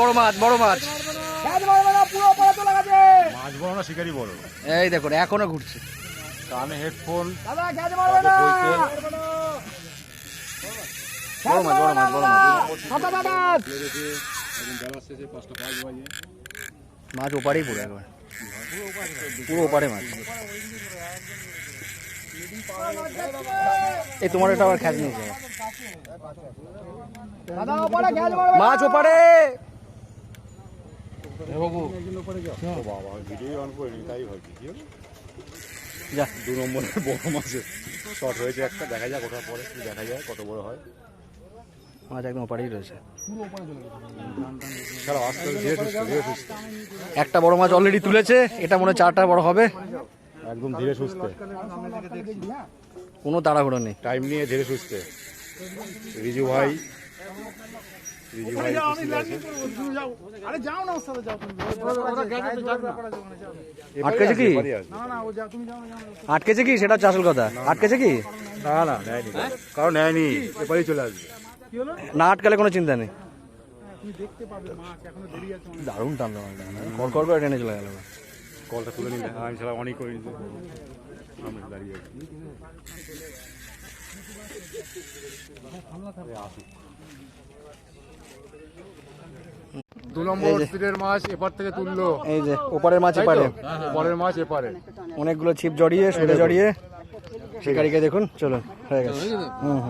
বড় মাছ বড় মাছ। মাছ বড় না শিকারি বড়। এই দেখুন এখনও ঘুরছে। কানে হেডফোন দাদা খেজ মারবে না? বইতে। বড় মাছ বড় মাছ বড় মাছ। ওপারেই পড়ে একবার। পুরো ওপারে মাছ। এই তোমার এটা আবার খ্যাচ নিয়েছে খেজ মাছ ওপারে! বাবা ভিডিও অন তাই ভাবছি কি যা। দু নম্বরের বড় মাছের শর্ট হয়েছে একটা দেখা যাক ওঠার পরে দেখা যায় কত বড় হয়। মাছ একদম ওপারেই রয়েছে। একটা বড় মাছ অলরেডি তুলেছে এটা মনে হয় চারটা বড় হবে। একদম ধীরে সুস্থ। কোনো তাড়াহুড়ো নেই। টাইম নিয়ে ধীরে সুস্থে। রিজু ভাই আটকেছে কি? এপারেই আছে। না না ও যাও তুমি যাও না যাও না। আটকেছে কি? সেটা হচ্ছে আসল কথা। আটকেছে কি? না না নেয়নি। কারণ নেয়নি। এপারেই চলে আসবে। না আটকালে কোনো চিন্তা নেই। তুমি দেখতে পাবে মাছ এখনও দেরি আছে অনেক। দারুণ টানলো কর কর করে টেনে চলে গেল। কলটা তুলে নিলে। আমি ছাড়া অনেক করে আমি দাঁড়িয়ে আছি। দু নম্বর এই মাছ এপার থেকে তুললো। এই যে ওপারের মাছ এপারে। মাছ এপারে। অনেকগুলো ছিপ জড়িয়ে সুরে জড়িয়ে। শিকারিকে দেখুন চলুন হয়ে গেছে। হুম হুম।